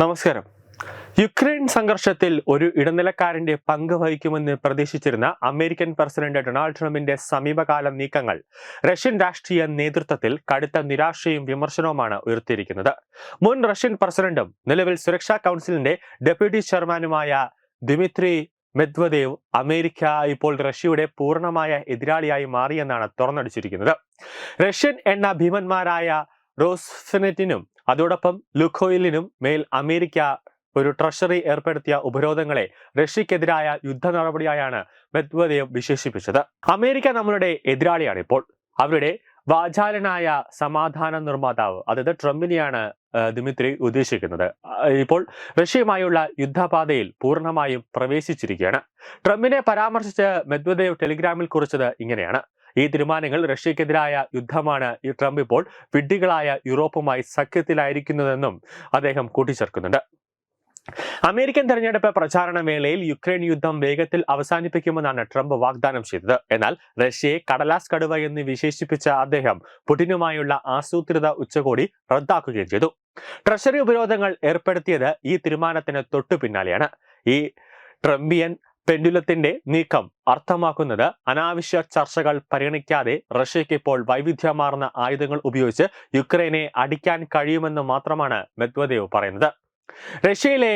നമസ്കാരം. യുക്രൈൻ സംഘർഷത്തിൽ ഒരു ഇടനിലക്കാരന്റെ പങ്ക് വഹിക്കുമെന്ന് പ്രതീക്ഷിച്ചിരുന്ന അമേരിക്കൻ പ്രസിഡന്റ് ഡൊണാൾഡ് ട്രംപിന്റെ സമീപകാല നീക്കങ്ങൾ റഷ്യൻ രാഷ്ട്രീയ നേതൃത്വത്തിൽ കടുത്ത നിരാശയും വിമർശനവുമാണ് ഉയർത്തിയിരിക്കുന്നത്. മുൻ റഷ്യൻ പ്രസിഡന്റും നിലവിൽ സുരക്ഷാ കൗൺസിലിന്റെ ഡെപ്യൂട്ടി ചെയർമാനുമായ ദിമിത്രി മെദ്വദേവ് അമേരിക്ക ഇപ്പോൾ റഷ്യയുടെ പൂർണമായ എതിരാളിയായി മാറിയെന്നാണ് തുറന്നടിച്ചിരിക്കുന്നത്. റഷ്യൻ എണ്ണ ഭീമന്മാരായ റോസ്ഫെനറ്റിനും അതോടൊപ്പം ലുഖോയിലിനും മേൽ അമേരിക്ക ഒരു ട്രഷറി ഏർപ്പെടുത്തിയ ഉപരോധങ്ങളെ റഷ്യക്കെതിരായ യുദ്ധ നടപടിയായാണ് മെദ്വദേവ് വിശേഷിപ്പിച്ചത്. അമേരിക്ക നമ്മളുടെ എതിരാളിയാണ് ഇപ്പോൾ. അവരുടെ വാചാലനായ സമാധാന നിർമ്മാതാവ് അതായത് ട്രംപിനെയാണ് ദിമിത്രി ഉദ്ദേശിക്കുന്നത്. ഇപ്പോൾ റഷ്യയുമായുള്ള യുദ്ധപാതയിൽ പൂർണമായും പ്രവേശിച്ചിരിക്കുകയാണ്. ട്രംപിനെ പരാമർശിച്ച് മെദ്വദേവ് ടെലിഗ്രാമിൽ കുറിച്ചത് ഇങ്ങനെയാണ്. ഈ തീരുമാനങ്ങൾ റഷ്യക്കെതിരായ യുദ്ധമാണ്. ട്രംപ് ഇപ്പോൾ വിഡ്ഢികളായ യൂറോപ്പുമായി സഖ്യത്തിലായിരിക്കുന്നതെന്നും അദ്ദേഹം കൂട്ടിച്ചേർക്കുന്നുണ്ട്. അമേരിക്കൻ തെരഞ്ഞെടുപ്പ് പ്രചാരണ വേളയിൽ യുക്രൈൻ യുദ്ധം വേഗത്തിൽ അവസാനിപ്പിക്കുമെന്നാണ് ട്രംപ് വാഗ്ദാനം ചെയ്തത്. എന്നാൽ റഷ്യയെ കടലാസ് കടുവ എന്ന് വിശേഷിപ്പിച്ച അദ്ദേഹം പുടിനുമായുള്ള ആസൂത്രിത ഉച്ചകോടി റദ്ദാക്കുകയും ചെയ്തു. ട്രഷറി ഉപരോധങ്ങൾ ഏർപ്പെടുത്തിയത് ഈ തീരുമാനത്തിന് തൊട്ടു പിന്നാലെയാണ്. ഈ ട്രംപിയൻ പെൻഡുലത്തിന്റെ നീക്കം അർത്ഥമാക്കുന്നത് അനാവശ്യ ചർച്ചകൾ പരിഗണിക്കാതെ റഷ്യയ്ക്ക് ഇപ്പോൾ വൈവിധ്യമാർന്ന ആയുധങ്ങൾ ഉപയോഗിച്ച് യുക്രൈനെ അടിക്കാൻ കഴിയുമെന്ന് മാത്രമാണ് മെദ്വദേവ് പറയുന്നത്. റഷ്യയിലെ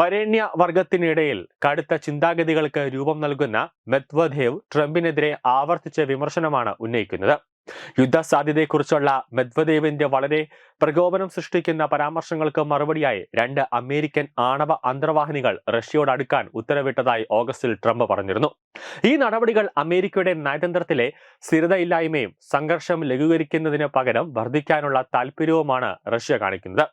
വരേണ്യ വർഗത്തിനിടയിൽ കടുത്ത ചിന്താഗതികൾക്ക് രൂപം നൽകുന്ന മെദ്വദേവ് ട്രംപിനെതിരെ ആവർത്തിച്ച വിമർശനമാണ് ഉന്നയിക്കുന്നത്. യുദ്ധ സാധ്യതയെക്കുറിച്ചുള്ള മെദ്വദേവിന്റെ വളരെ പ്രകോപനം സൃഷ്ടിക്കുന്ന പരാമർശങ്ങൾക്ക് മറുപടിയായി രണ്ട് അമേരിക്കൻ ആണവ അന്തർവാഹിനികൾ റഷ്യയോട് അടുക്കാൻ ഉത്തരവിട്ടതായി ഓഗസ്റ്റിൽ ട്രംപ് പറഞ്ഞിരുന്നു. ഈ നടപടികൾ അമേരിക്കയുടെ നയതന്ത്രത്തിലെ സ്ഥിരതയില്ലായ്മയും സംഘർഷം ലഘൂകരിക്കുന്നതിന് പകരം വർദ്ധിക്കാനുള്ള താല്പര്യവുമാണ് റഷ്യ കാണിക്കുന്നത്.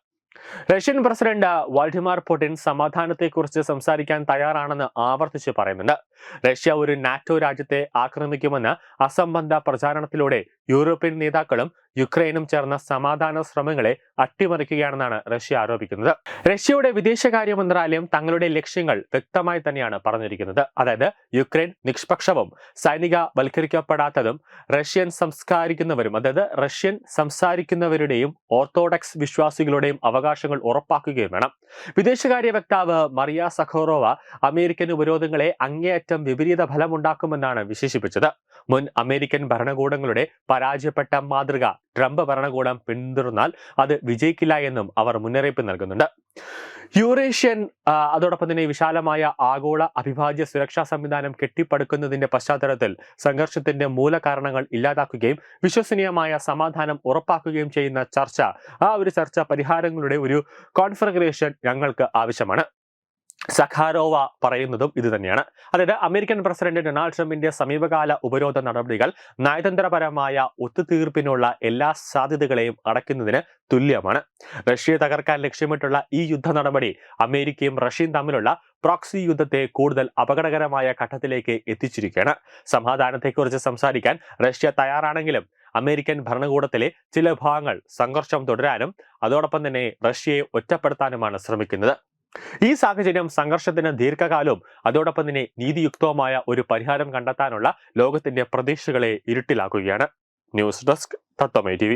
റഷ്യൻ പ്രസിഡന്റ് വാൾഡിമാർ പുടിൻ സമാധാനത്തെക്കുറിച്ച് സംസാരിക്കാൻ തയ്യാറാണെന്ന് ആവർത്തിച്ച് പറയുന്നുണ്ട്. റഷ്യ ഒരു നാറ്റോ രാജ്യത്തെ ആക്രമിക്കുമെന്ന് അസംബന്ധ പ്രചാരണത്തിലൂടെ യൂറോപ്യൻ നേതാക്കളും യുക്രൈനും ചേർന്ന സമാധാന ശ്രമങ്ങളെ അട്ടിമറിക്കുകയാണെന്നാണ് റഷ്യ ആരോപിക്കുന്നത്. റഷ്യയുടെ വിദേശകാര്യ മന്ത്രാലയം തങ്ങളുടെ ലക്ഷ്യങ്ങൾ വ്യക്തമായി തന്നെയാണ് പറഞ്ഞിരിക്കുന്നത്. അതായത് യുക്രൈൻ നിഷ്പക്ഷവും സൈനിക വൽക്കരിക്കപ്പെടാത്തതും റഷ്യൻ സംസ്കാരിക്കുന്നവരും അതായത് റഷ്യൻ സംസാരിക്കുന്നവരുടെയും ഓർത്തഡോക്സ് വിശ്വാസികളുടെയും അവകാശങ്ങൾ ഉറപ്പാക്കുകയും വേണം. വിദേശകാര്യ വക്താവ് മറിയ സഖോറോവ അമേരിക്കൻ ഉപരോധങ്ങളെ അങ്ങേയറ്റം വിപരീത ഫലമുണ്ടാക്കുമെന്നാണ് വിശേഷിപ്പിച്ചത്. മുൻ അമേരിക്കൻ ഭരണകൂടങ്ങളുടെ പരാജയപ്പെട്ട മാതൃക. ട്രംപ് ഭരണകൂടം പിന്തുടർന്നാൽ അത് വിജയിക്കില്ല എന്നും അവർ മുന്നറിയിപ്പ് നൽകുന്നുണ്ട്. യൂറേഷ്യൻ അതോടൊപ്പം തന്നെ വിശാലമായ ആഗോള അവിഭാജ്യ സുരക്ഷാ സംവിധാനം കെട്ടിപ്പടുക്കുന്നതിന്റെ പശ്ചാത്തലത്തിൽ സംഘർഷത്തിന്റെ മൂലകാരണങ്ങൾ ഇല്ലാതാക്കുകയും വിശ്വസനീയമായ സമാധാനം ഉറപ്പാക്കുകയും ചെയ്യുന്ന ചർച്ച. ആ ഒരു ചർച്ച പരിഹാരങ്ങളുടെ ഒരു കോൺഫിഗറേഷൻ ഞങ്ങൾക്ക് ആവശ്യമാണ്. സഖാരോവ പറയുന്നതും ഇത് തന്നെയാണ്. അതായത് അമേരിക്കൻ പ്രസിഡന്റ് ഡൊണാൾഡ് ട്രംപിന്റെ സമീപകാല ഉപരോധ നടപടികൾ നയതന്ത്രപരമായ ഒത്തുതീർപ്പിനുള്ള എല്ലാ സാധ്യതകളെയും അടയ്ക്കുന്നതിന് തുല്യമാണ്. റഷ്യയെ തകർക്കാൻ ലക്ഷ്യമിട്ടുള്ള ഈ യുദ്ധ നടപടി അമേരിക്കയും റഷ്യയും തമ്മിലുള്ള പ്രോക്സി യുദ്ധത്തെ കൂടുതൽ അപകടകരമായ ഘട്ടത്തിലേക്ക് എത്തിച്ചിരിക്കുകയാണ്. സമാധാനത്തെക്കുറിച്ച് സംസാരിക്കാൻ റഷ്യ തയ്യാറാണെങ്കിലും അമേരിക്കൻ ഭരണകൂടത്തിലെ ചില ഭാഗങ്ങൾ സംഘർഷം തുടരാനും അതോടൊപ്പം തന്നെ റഷ്യയെ ഒറ്റപ്പെടുത്താനുമാണ് ശ്രമിക്കുന്നത്. ഈ സാഹചര്യം സംഘർഷത്തിന് ദീർഘകാലവും അതോടൊപ്പം തന്നെ നീതിയുക്തവുമായ ഒരു പരിഹാരം കണ്ടെത്താനുള്ള ലോകത്തിന്റെ പ്രതീക്ഷകളെ ഇരുട്ടിലാക്കുകയാണ്. ന്യൂസ് ഡെസ്ക് തത്വമേ ടി